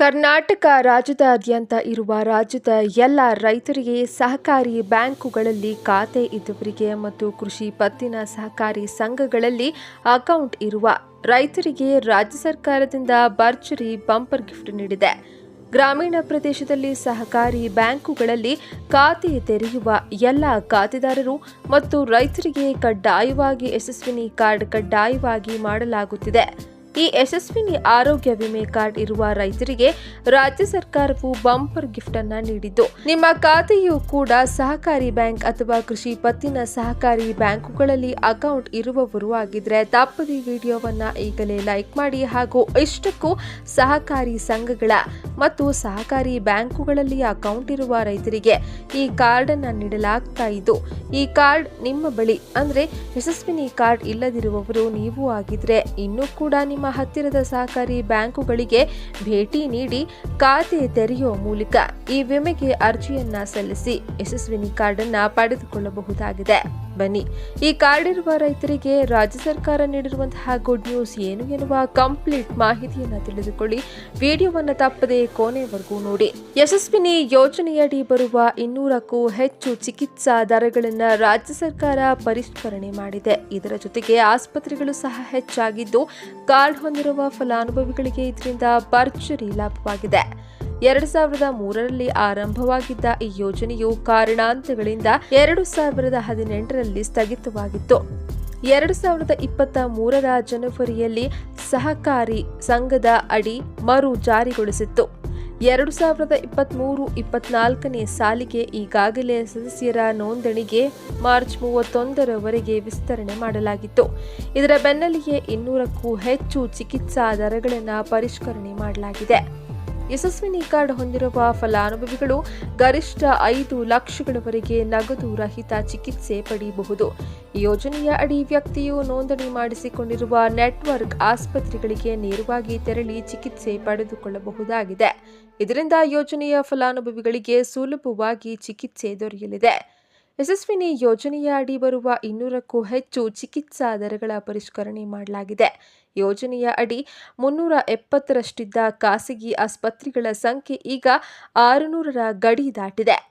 ಕರ್ನಾಟಕ ರಾಜ್ಯದಾದ್ಯಂತ ಇರುವ ರಾಜ್ಯದ ಎಲ್ಲ ರೈತರಿಗೆ ಸಹಕಾರಿ ಬ್ಯಾಂಕುಗಳಲ್ಲಿ ಖಾತೆ ಇದ್ದವರಿಗೆ ಮತ್ತು ಕೃಷಿ ಪತ್ತಿನ ಸಹಕಾರಿ ಸಂಘಗಳಲ್ಲಿ ಅಕೌಂಟ್ ಇರುವ ರೈತರಿಗೆ ರಾಜ್ಯ ಸರ್ಕಾರದಿಂದ ಭರ್ಜರಿ ಬಂಪರ್ ಗಿಫ್ಟ್ ನೀಡಿದೆ. ಗ್ರಾಮೀಣ ಪ್ರದೇಶದಲ್ಲಿ ಸಹಕಾರಿ ಬ್ಯಾಂಕುಗಳಲ್ಲಿ ಖಾತೆ ತೆರೆಯುವ ಎಲ್ಲ ಖಾತೆದಾರರು ಮತ್ತು ರೈತರಿಗೆ ಕಡ್ಡಾಯವಾಗಿ ಯಶಸ್ವಿನಿ ಕಾರ್ಡ್ ಕಡ್ಡಾಯವಾಗಿ ಮಾಡಲಾಗುತ್ತಿದೆ. ಈ ಯಶಸ್ವಿನಿ ಆರೋಗ್ಯ ವಿಮೆ ಕಾರ್ಡ್ ಇರುವ ರೈತರಿಗೆ ರಾಜ್ಯ ಸರ್ಕಾರವು ಬಂಪರ್ ಗಿಫ್ಟ್ ಅನ್ನ ನೀಡಿದ್ದು. ನಿಮ್ಮ ಖಾತೆಯು ಕೂಡ ಸಹಕಾರಿ ಬ್ಯಾಂಕ್ ಅಥವಾ ಕೃಷಿ ಪತ್ತಿನ ಸಹಕಾರಿ ಬ್ಯಾಂಕುಗಳಲ್ಲಿ ಅಕೌಂಟ್ ಇರುವವರು ಆಗಿದ್ರೆ ತಪ್ಪದೆ ವಿಡಿಯೋವನ್ನ ಈಗಲೇ ಲೈಕ್ ಮಾಡಿ ಹಾಗೂ ಇಷ್ಟಕ್ಕೂ ಸಹಕಾರಿ ಸಂಘಗಳ ಮತ್ತು ಸಹಕಾರಿ ಬ್ಯಾಂಕುಗಳಲ್ಲಿ ಅಕೌಂಟ್ ಇರುವ ರೈತರಿಗೆ ಈ ಕಾರ್ಡ್ ಅನ್ನ ನೀಡಲಾಗ್ತಾ ಇದ್ದು ಈ ಕಾರ್ಡ್ ನಿಮ್ಮ ಬಳಿ ಅಂದ್ರೆ ಯಶಸ್ವಿನಿ ಕಾರ್ಡ್ ಇಲ್ಲದಿರುವವರು ನೀವು ಆಗಿದ್ರೆ ಇನ್ನೂ ಕೂಡ ನಿಮ್ಮ ಹತ್ತಿರದ ಸಹಕಾರಿ ಬ್ಯಾಂಕುಗಳಿಗೆ ಭೇಟಿ ನೀಡಿ ಖಾತೆ ತೆರೆಯುವ ಮೂಲಕ ಈ ವಿಮೆಗೆ ಅರ್ಜಿಯನ್ನ ಸಲ್ಲಿಸಿ ಯಶಸ್ವಿನಿ ಕಾರ್ಡ್ ಅನ್ನ ಪಡೆದುಕೊಳ್ಳಬಹುದಾಗಿದೆ. ಬನ್ನಿ. ಈ ಕಾರ್ಡ್ ಇರುವ ರೈತರಿಗೆ ರಾಜ್ಯ ಸರ್ಕಾರ ನೀಡಿರುವಂತಹ ಗುಡ್ ನ್ಯೂಸ್ ಏನು ಎನ್ನುವ ಕಂಪ್ಲೀಟ್ ಮಾಹಿತಿಯನ್ನು ತಿಳಿದುಕೊಳ್ಳಿ. ವಿಡಿಯೋವನ್ನು ತಪ್ಪದೆ ಕೊನೆವರೆಗೂ ನೋಡಿ. ಯಶಸ್ವಿನಿ ಯೋಜನೆಯಡಿ ಬರುವ ಇನ್ನೂರಕ್ಕೂ ಹೆಚ್ಚು ಚಿಕಿತ್ಸಾ ದರಗಳನ್ನು ರಾಜ್ಯ ಸರ್ಕಾರ ಪರಿಷ್ಕರಣೆ ಮಾಡಿದೆ. ಇದರ ಜೊತೆಗೆ ಆಸ್ಪತ್ರೆಗಳು ಸಹ ಹೆಚ್ಚಾಗಿದ್ದು, ಕಾರ್ಡ್ ಹೊಂದಿರುವ ಫಲಾನುಭವಿಗಳಿಗೆ ಇದರಿಂದ ಭರ್ಜರಿ ಲಾಭವಾಗಿದೆ. ಎರಡು ಸಾವಿರದ ಮೂರರಲ್ಲಿ ಆರಂಭವಾಗಿದ್ದ ಈ ಯೋಜನೆಯು ಕಾರಣಾಂತಗಳಿಂದ ಎರಡು ಸಾವಿರದ ಹದಿನೆಂಟರಲ್ಲಿ ಸ್ಥಗಿತವಾಗಿತ್ತು. ಎರಡು ಸಾವಿರದ ಇಪ್ಪತ್ತ ಮೂರರ ಜನವರಿಯಲ್ಲಿ ಸಹಕಾರಿ ಸಂಘದ ಅಡಿ ಮರು ಜಾರಿಗೊಳಿಸಿತ್ತು. ಎರಡು ಸಾವಿರದ ಇಪ್ಪತ್ತ್ಮೂರು ಇಪ್ಪತ್ನಾಲ್ಕನೇ ಸಾಲಿಗೆ ಈಗಾಗಲೇ ಸದಸ್ಯರ ನೋಂದಣಿಗೆ ಮಾರ್ಚ್ ಮೂವತ್ತೊಂದರವರೆಗೆ ವಿಸ್ತರಣೆ ಮಾಡಲಾಗಿತ್ತು. ಇದರ ಬೆನ್ನಲ್ಲಿಯೇ ಇನ್ನೂರಕ್ಕೂ ಹೆಚ್ಚು ಚಿಕಿತ್ಸಾ ದರಗಳನ್ನು ಪರಿಷ್ಕರಣೆ ಮಾಡಲಾಗಿದೆ. ಯಶಸ್ವಿನಿ ಕಾರ್ಡ್ ಹೊಂದಿರುವ ಫಲಾನುಭವಿಗಳು ಗರಿಷ್ಠ ಐದು ಲಕ್ಷಗಳವರೆಗೆ ನಗದು ರಹಿತ ಚಿಕಿತ್ಸೆ ಪಡೆಯಬಹುದು. ಯೋಜನೆಯ ಅಡಿ ವ್ಯಕ್ತಿಯು ನೋಂದಣಿ ಮಾಡಿಸಿಕೊಂಡಿರುವ ನೆಟ್ವರ್ಕ್ ಆಸ್ಪತ್ರೆಗಳಿಗೆ ನೇರವಾಗಿ ತೆರಳಿ ಚಿಕಿತ್ಸೆ ಪಡೆದುಕೊಳ್ಳಬಹುದಾಗಿದೆ. ಇದರಿಂದ ಯೋಜನೆಯ ಫಲಾನುಭವಿಗಳಿಗೆ ಸುಲಭವಾಗಿ ಚಿಕಿತ್ಸೆ ದೊರೆಯಲಿದೆ. ಯಶಸ್ವಿನಿ ಯೋಜನೆಯ ಅಡಿ ಬರುವ ಇನ್ನೂರಕ್ಕೂ ಹೆಚ್ಚು ಚಿಕಿತ್ಸಾ ದರಗಳ ಪರಿಷ್ಕರಣೆ ಮಾಡಲಾಗಿದೆ. ಯೋಜನೆಯ ಅಡಿ ಮುನ್ನೂರ ಎಪ್ಪತ್ತರಷ್ಟಿದ್ದ ಖಾಸಗಿ ಆಸ್ಪತ್ರೆಗಳ ಸಂಖ್ಯೆ ಈಗ ಆರುನೂರರ ಗಡಿ ದಾಟಿದೆ.